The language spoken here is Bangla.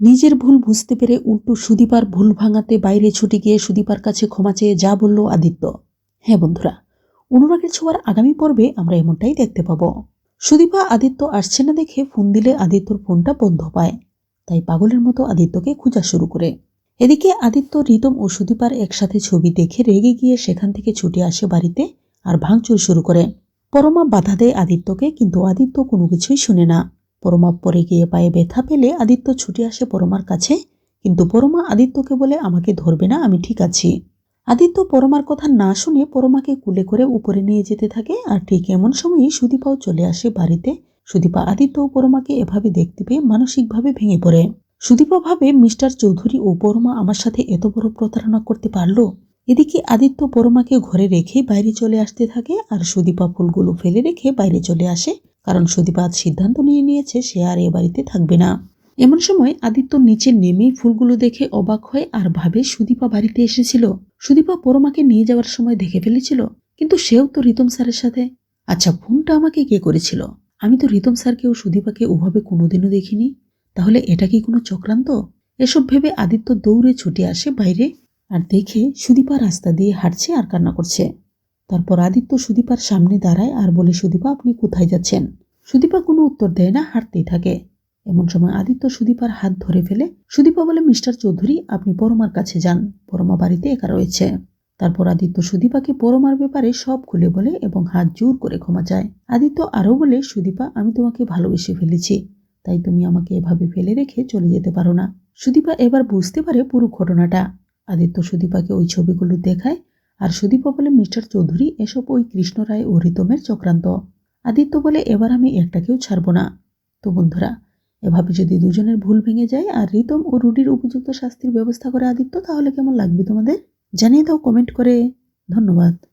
নিজের ভুল বুঝতে পেরে উল্টো সুদীপার ভুল ভাঙাতে বাইরে ছুটে গিয়ে সুদীপার কাছে ক্ষমা চেয়ে যা বলল আদিত্য। হ্যাঁ বন্ধুরা, অনুরাগের ছোঁয়ার আগামী পর্বে আমরা এমনটাই দেখতে পাবো। সুদীপা, আদিত্য আসছে না দেখে ফোন দিলে আদিত্যর ফোনটা বন্ধ পায়। তাই পাগলের মতো আদিত্যকে খোঁজা শুরু করে। এদিকে আদিত্য, রিতম ও সুদীপার একসাথে ছবি দেখে রেগে গিয়ে সেখান থেকে ছুটে আসে বাড়িতে আর ভাঙচুর শুরু করে। পরমা বাধা দেয় আদিত্যকে, কিন্তু আদিত্য কোনো কিছুই শুনে না। পরমা পরে গিয়ে পায়ে ব্যথা পেলে আদিত্য ছুটে আসে পরমার কাছে। কিন্তু পরমা আদিত্যকে বলে, আমাকে ধরবে না, আমি ঠিক আছি। আদিত্য পরমার কথা না শুনে পরমাকে কুলে করে উপরে নিয়ে যেতে থাকে। আর ঠিক এমন সময়ই সুদীপাও চলে আসে বাড়িতে। সুদীপা, আদিত্য ও পরমাকে এভাবে দেখতে পেয়ে মানসিকভাবে ভেঙে পড়ে। সুদীপা ভাবে, মিস্টার চৌধুরী ও পরমা আমার সাথে এত বড় প্রতারণা করতে পারল? এদিকে আদিত্য পরমাকে ঘরে রেখে বাইরে চলে আসতে থাকে। আর সুদীপা ফুলগুলো ফেলে রেখে বাইরে চলে আসে। কারণ সুদীপা আজ সিদ্ধান্ত নিয়ে নিয়েছে সে আর এ বাড়িতে থাকবে না। এমন সময় আদিত্য নিচে নেমেই ফুলগুলো দেখে অবাক হয় আর ভাবে সুদীপা বাড়িতে এসেছিল। সুদীপা পরমাকে নিয়ে যাওয়ার সময় দেখে ফেলেছিল, কিন্তু সেও তো রিতম স্যারের সাথে। আচ্ছা ফোনটা আমাকে কে করেছিল? আমি তো রিতম স্যারকে ও সুদীপাকে ওভাবে কোনোদিনও দেখিনি। তাহলে এটা কি কোনো চক্রান্ত? এসব ভেবে আদিত্য দৌড়ে ছুটে আসে বাইরে আর দেখে সুদীপা রাস্তা দিয়ে হাঁটছে আর কান্না করছে। তারপর আদিত্য সুদীপার সামনে দাঁড়ায় আর বলে, সুদীপা, আপনি কোথায় যাচ্ছেন? সুদীপা কোনো উত্তর দেয় না, হাঁটতেই থাকে। এমন সময় আদিত্য সুদীপার হাত ধরে ফেলে, সুদীপা বলে, মিস্টার চৌধুরী, আপনি পরমার কাছে যান। পরমা বাড়িতে একা রয়েছে। তারপর আদিত্য সুদীপাকে পরমার ব্যাপারে সব খুলে বলে এবং হাত জোর করে ক্ষমা চায়। আদিত্য আরও বলে, সুদীপা, আমি তোমাকে ভালোবেসে ফেলেছি। তাই তুমি আমাকে এভাবে ফেলে রেখে চলে যেতে পারো না। সুদীপা এবার বুঝতে পারে পুরো ঘটনাটা। আদিত্য সুদীপাকে ওই ছবিগুলো দেখায় আর সুদীপ বলে, মিস্টার চৌধুরী, এসব ওই কৃষ্ণ রায় ও রিতমের চক্রান্ত। আদিত্য বলে, এবার আমি একটাকেও ছাড়ব না। তো বন্ধুরা, এভাবে যদি দুজনের ভুল ভেঙে যায় আর রিতম ও রুডির উপযুক্ত শাস্তির ব্যবস্থা করে আদিত্য, তাহলে কেমন লাগবে তোমাদের? জানিয়ে দাও কমেন্ট করে। ধন্যবাদ।